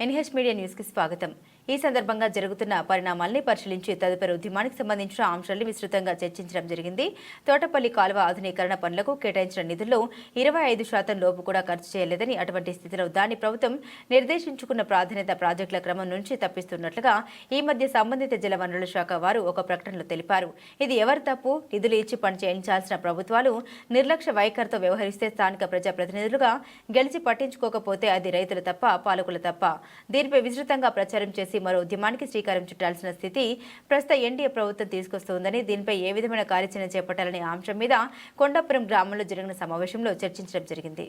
NH media న్యూస్కి స్వాగతం. ఈ సందర్భంగా జరుగుతున్న పరిణామాల్ని పరిశీలించి తదుపరి ఉద్యమానికి సంబంధించిన అంశాలను విస్తృతంగా చర్చించడం జరిగింది. తోటపల్లి కాలువ ఆధునీకరణ పనులకు కేటాయించిన నిధుల్లో ఇరవై ఐదు శాతం లోపు కూడా ఖర్చు చేయలేదని అటువంటి స్థితిలో దాని ప్రభుత్వం నిర్దేశించుకున్న ప్రాధాన్యత ప్రాజెక్టుల క్రమం నుంచి తప్పిస్తున్నట్లుగా ఈ మధ్య సంబంధిత జలవనరుల శాఖ వారు ఒక ప్రకటనలో తెలిపారు. ఇది ఎవరి తప్పు? నిధులు ఇచ్చి పని చేయించాల్సిన ప్రభుత్వాలు నిర్లక్ష్య వైఖరితో వ్యవహరిస్తే స్థానిక ప్రజాప్రతినిధులుగా గెలిచి పట్టించుకోకపోతే అది రైతులు తప్ప పాలకులు తప్ప. దీనిపై విస్తృతంగా ప్రచారం చేసి చేసి మరో ఉద్యమానికి శ్రీకారం చుట్టాల్సిన స్థితి ప్రస్తుత ఎన్డీఏ ప్రభుత్వం తీసుకొస్తోందని దీనిపై ఏ విధమైన కార్యాచరణ చేపట్టాలనే అంశం మీద కొండాపురం గ్రామంలో జరిగిన సమావేశంలో చర్చించడం జరిగింది.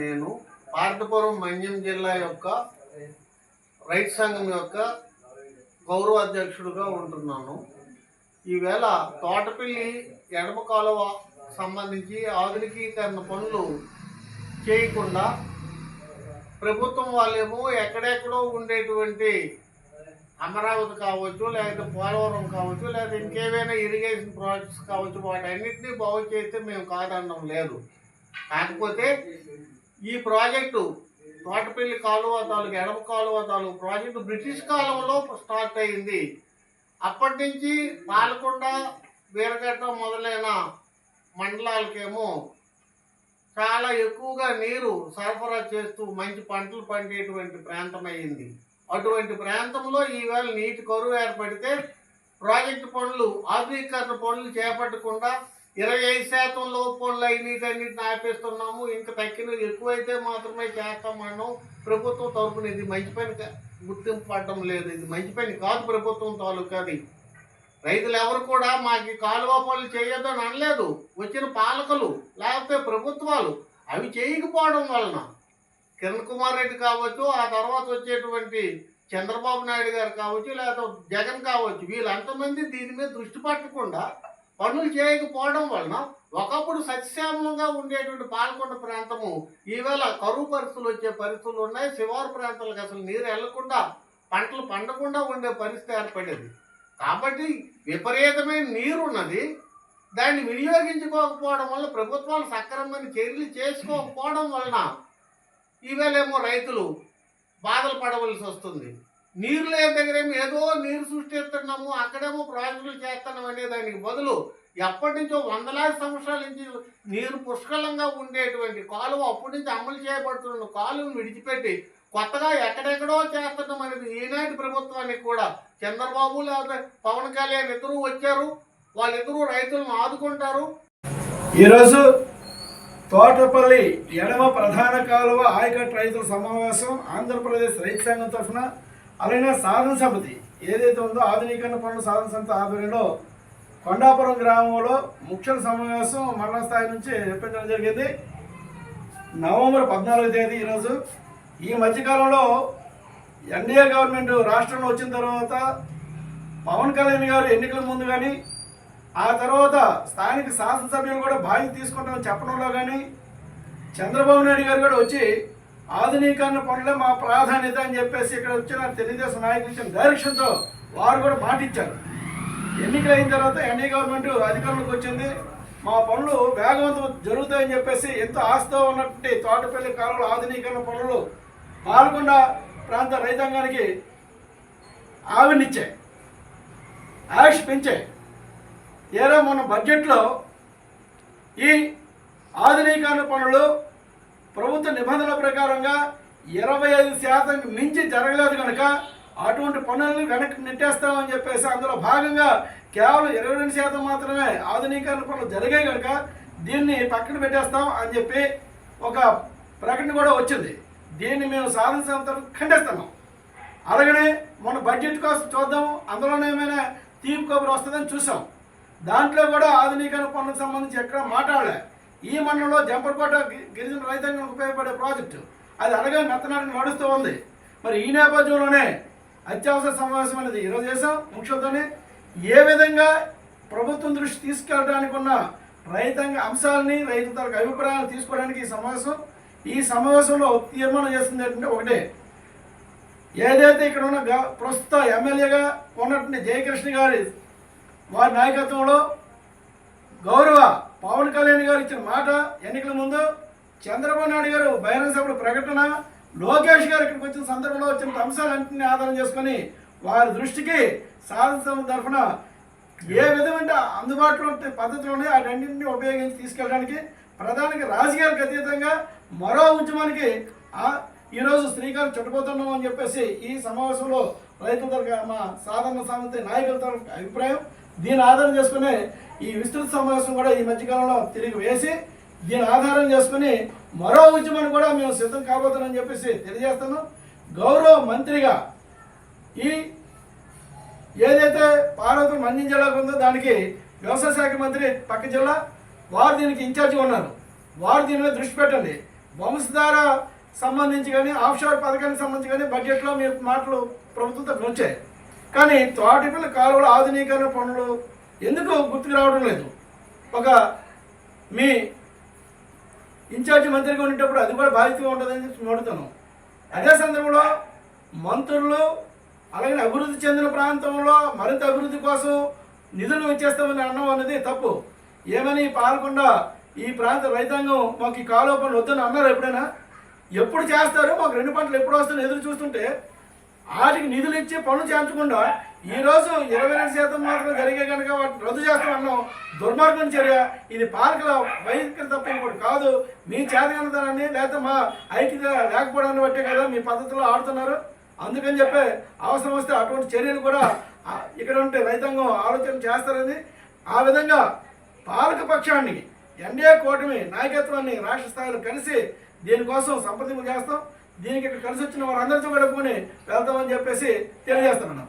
నేను పార్టపురం మన్యం జిల్లా యొక్క రైతు సంఘం యొక్క గౌరవ అధ్యక్షుడుగా ఉంటున్నాను. ఈవేళ తోటపల్లి ఎడమ కాలువ సంబంధించి ఆధునికీకరణ పనులు చేయకుండా ప్రభుత్వం వాళ్ళేమో ఎక్కడెక్కడో ఉండేటువంటి అమరావతి కావచ్చు లేకపోతే పోలవరం కావచ్చు లేకపోతే ఇంకేమైనా ఇరిగేషన్ ప్రాజెక్ట్స్ కావచ్చు వాటన్నిటినీ బాగు చేస్తే మేము కాదనడం లేదు. కాకపోతే ఈ ప్రాజెక్టు తోటపల్లి కాలువ తాలూకు ఎడమ కాలువ తాలూకు ప్రాజెక్టు బ్రిటిష్ కాలంలో స్టార్ట్ అయింది. అప్పటి నుంచి పాలకొండ వీరగట్ట మొదలైన మండలాలకేమో చాలా ఎక్కువగా నీరు సరఫరా చేస్తూ మంచి పంటలు పండేటువంటి ప్రాంతం అయింది అటువంటి ప్రాంతంలో ఈవేళ నీటి కరువు ఏర్పడితే ప్రాజెక్టు పనులు ఆధునీకరణ పనులు చేపట్టకుండా ఇరవై ఐదు శాతం లోపు పనులు అయినీటన్నిటిని ఆపేస్తున్నాము. ఇంకా తక్కినవి ఎక్కువైతే మాత్రమే చేస్తామన్నాం ప్రభుత్వం తరపున ఇది మంచి పని గుర్తింపు పడడం లేదు. ఇది మంచి పని కాదు ప్రభుత్వం తాలూకాది రైతులు ఎవరు కూడా మాకు కాలువ పనులు చేయొద్దని అనలేదు. వచ్చిన పాలకులు లేకపోతే ప్రభుత్వాలు అవి చేయకపోవడం వలన కిరణ్ కుమార్ రెడ్డి కావచ్చు ఆ తర్వాత వచ్చేటువంటి చంద్రబాబు నాయుడు గారు కావచ్చు లేకపోతే జగన్ కావచ్చు వీళ్ళంతమంది దీని మీద దృష్టి పట్టకుండా పనులు చేయకపోవడం వలన ఒకప్పుడు సస్యశ్యామలంగా ఉండేటువంటి పాల్గొండ ప్రాంతము ఈవేళ కరువు పరిస్థితులు వచ్చే పరిస్థితులు ఉన్నాయి. శివారు ప్రాంతాలకు అసలు నీరు వెళ్ళకుండా పంటలు పండకుండా ఉండే పరిస్థితి ఏర్పడేది. కాబట్టి విపరీతమైన నీరు ఉన్నది దాన్ని వినియోగించుకోకపోవడం వల్ల ప్రభుత్వాలు సక్రమమైన చర్యలు చేసుకోకపోవడం వలన ఈవేళేమో రైతులు బాధలు పడవలసి వస్తుంది. నీరు లేని దగ్గరేమో ఏదో నీరు సృష్టిస్తున్నాము అక్కడేమో ప్రాజెక్టులు చేస్తున్నాం అనే దానికి బదులు ఎప్పటి నుంచో వందలాది సంవత్సరాల నుంచి నీరు పుష్కలంగా ఉండేటువంటి కాలువ అప్పటి నుంచి అమలు చేయబడుతున్న కాలువను విడిచిపెట్టి కొత్తగా ఎక్కడెక్కడో చేస్తున్నాం అనేది ఈనాటి ప్రభుత్వానికి కూడా చంద్రబాబు లేదా పవన్ కళ్యాణ్ ఇద్దరు వచ్చారు. వాళ్ళిద్దరూ రైతులను ఆదుకుంటారు. ఈరోజు తోటపల్లి ఎడమ ప్రధాన కాలువ ఆయకట్ రైతుల సమావేశం ఆంధ్రప్రదేశ్ రైతు సంఘం తరఫున అలాగే సాధన సమితి ఏదైతే ఉందో ఆధునీకరణ పనుల సాధన సమితి ఆధ్వర్యంలో కొండాపురం గ్రామంలో ముఖ్య సమావేశం మండల స్థాయి నుంచి నిర్వహించడం జరిగింది. నవంబర్ పద్నాలుగో తేదీ ఈరోజు. ఈ మధ్యకాలంలో ఎన్డీఏ గవర్నమెంట్ రాష్ట్రంలో వచ్చిన తర్వాత పవన్ కళ్యాణ్ గారు ఎన్నికల ముందు కానీ ఆ తర్వాత స్థానిక శాసనసభ్యులు కూడా బాధ్యత తీసుకుంటామని చెప్పడంలో కానీ చంద్రబాబు నాయుడు గారు కూడా వచ్చి ఆధునీకరణ పనులే మా ప్రాధాన్యత అని చెప్పేసి ఇక్కడ వచ్చిన తెలుగుదేశం నాయకులు ఇచ్చిన డైరెక్షన్తో వారు కూడా మాటిచ్చారు. ఎన్నికలైన తర్వాత ఎన్డీ గవర్నమెంట్ అధికారంలోకి వచ్చింది. మా పనులు వేగవంతం జరుగుతాయని చెప్పేసి ఎంతో ఆస్తో ఉన్నటువంటి తోటపల్లి కాలంలో ఆధునీకరణ పనులు పాల్గొండ ప్రాంత రైతాంగానికి ఆవినిచ్చాయి ఆయుష్ పెంచాయి. ఏదో మన బడ్జెట్లో ఈ ఆధునీకరణ పనులు ప్రభుత్వ నిబంధనల ప్రకారంగా ఇరవై ఐదు శాతం మించి జరగలేదు కనుక అటువంటి పనులను వెనక్కి నెట్టేస్తామని చెప్పేసి అందులో భాగంగా కేవలం ఇరవై రెండు శాతం మాత్రమే ఆధునీకరణ పనులు జరిగాయి కనుక దీన్ని పక్కన పెట్టేస్తాం అని చెప్పి ఒక ప్రకటన కూడా వచ్చింది. దీన్ని మేము సాధన సంస్థలు ఖండిస్తున్నాం. అలాగనే మన బడ్జెట్ కోసం చూద్దాం. అందులోనే ఏమైనా తీపి కబురు వస్తుందని చూసాం. దాంట్లో కూడా ఆధునీకరణ పనులకు సంబంధించి ఎక్కడ మాట్లాడలే. ఈ మండలంలో జంపర్కోట గిరిజన రైతాంగం ఉపయోగపడే ప్రాజెక్టు. అది అలాగే మెత్తనాటిని నడుస్తూ ఉంది. మరి ఈ నేపథ్యంలోనే అత్యవసర సమావేశం అనేది ఈరోజు చేసాం ముఖ్యంతోనే ఏ విధంగా ప్రభుత్వం దృష్టి తీసుకెళ్ళడానికి ఉన్న రైతాంగ అంశాలని రైతు తరగతి అభిప్రాయాలు తీసుకోవడానికి ఈ సమావేశం ఈ సమావేశంలో తీర్మానం చేస్తుంది ఏంటంటే ఒకటే. ఏదైతే ఇక్కడ ఉన్న గ- ప్రస్తుత ఎమ్మెల్యేగా ఉన్నటువంటి జయకృష్ణ గారి వారి నాయకత్వంలో గౌరవ పవన్ కళ్యాణ్ గారు ఇచ్చిన మాట ఎన్నికల ముందు చంద్రబాబు నాయుడు గారు బహిరంగ సభలో ప్రకటన లోకేష్ గారు ఇక్కడికి వచ్చిన సందర్భంలో వచ్చిన అంశాలన్నింటినీ ఆధారం చేసుకొని వారి దృష్టికి సాధన తరఫున ఏ విధమైన అందుబాటులో ఉంటే పద్ధతులు ఉన్నాయి వాటన్నింటినీ ఉపయోగించి తీసుకెళ్ళడానికి ప్రధానికి రాజకీయాలకు అతీతంగా మరో ఉద్యమానికి ఈరోజు శ్రీకారం చుట్టబోతున్నాం అని చెప్పేసి ఈ సమావేశంలో రైతుల తరఫు మా సాధారణ సమితి నాయకుల తరఫు అభిప్రాయం. దీని ఆధారం చేసుకుని ఈ విస్తృత సమావేశం కూడా ఈ మధ్యకాలంలో తిరిగి వేసి దీని ఆధారం చేసుకుని మరో ఉద్యమాన్ని కూడా మేము సిద్ధం కాబోతున్నామని చెప్పేసి తెలియజేస్తాను. గౌరవ మంత్రిగా ఈ ఏదైతే పార్వతి మన్యం జిల్లాకు ఉందో దానికి వ్యవసాయ శాఖ మంత్రి పక్క జిల్లా వారు దీనికి ఇన్ఛార్జిగా ఉన్నారు. వారు దీని మీద దృష్టి పెట్టండి. వంశధార సంబంధించి కానీ ఆఫ్షోర్ పథకానికి సంబంధించి కానీ బడ్జెట్లో మీ మాటలు ప్రభుత్వం వచ్చాయి కానీ తోటపిల్ల కాలువల ఆధునీకరణ పనులు ఎందుకు గుర్తుకు రావడం లేదు? ఒక మీ ఇన్ఛార్జి మంత్రిగా ఉండేటప్పుడు అది కూడా బాధ్యతగా ఉంటుందని చెప్పి నడుతున్నాం అదే సందర్భంలో మంత్రులు అలాగే అభివృద్ధి చెందిన ప్రాంతంలో మరింత అభివృద్ధి కోసం నిధులు ఇచ్చేస్తామని అనడం అనేది తప్పు. ఏమని పాలకుండా ఈ ప్రాంత రైతాంగం మాకు ఈ కాలువ పనులు వద్దని అన్నారు ఎప్పుడైనా? ఎప్పుడు చేస్తారు మాకు రెండు పంటలు ఎప్పుడు వస్తాయో ఎదురు చూస్తుంటే వాటికి నిధులు ఇచ్చి పనులు చేయించకుండా ఈరోజు ఇరవై రెండు శాతం మాత్రం జరిగే కనుక వాటిని రద్దు చేస్తామన్నాం దుర్మార్గం చర్య. ఇది పాలకుల వైఖరి తప్ప ఇంకోటి కాదు. మీ చేతగలదాన్ని లేకపోతే మా ఐక్యత లేకపోవడాన్ని బట్టే కదా మీ పద్ధతిలో ఆడుతున్నారు. అందుకని చెప్పే అవసరం వస్తే అటువంటి చర్యలు కూడా ఇక్కడ ఉంటే రైతాంగం ఆలోచన చేస్తారని ఆ విధంగా పాలక పక్షాన్ని ఎన్డీఏ కూటమి నాయకత్వాన్ని రాష్ట్ర స్థాయిలో కలిసి దీనికోసం సంప్రదింపు చేస్తాం. దీనికి ఇక్కడ కలిసి వచ్చిన వారందరితో కూడా పోనీ వెళ్తామని చెప్పేసి తెలియజేస్తున్నాను.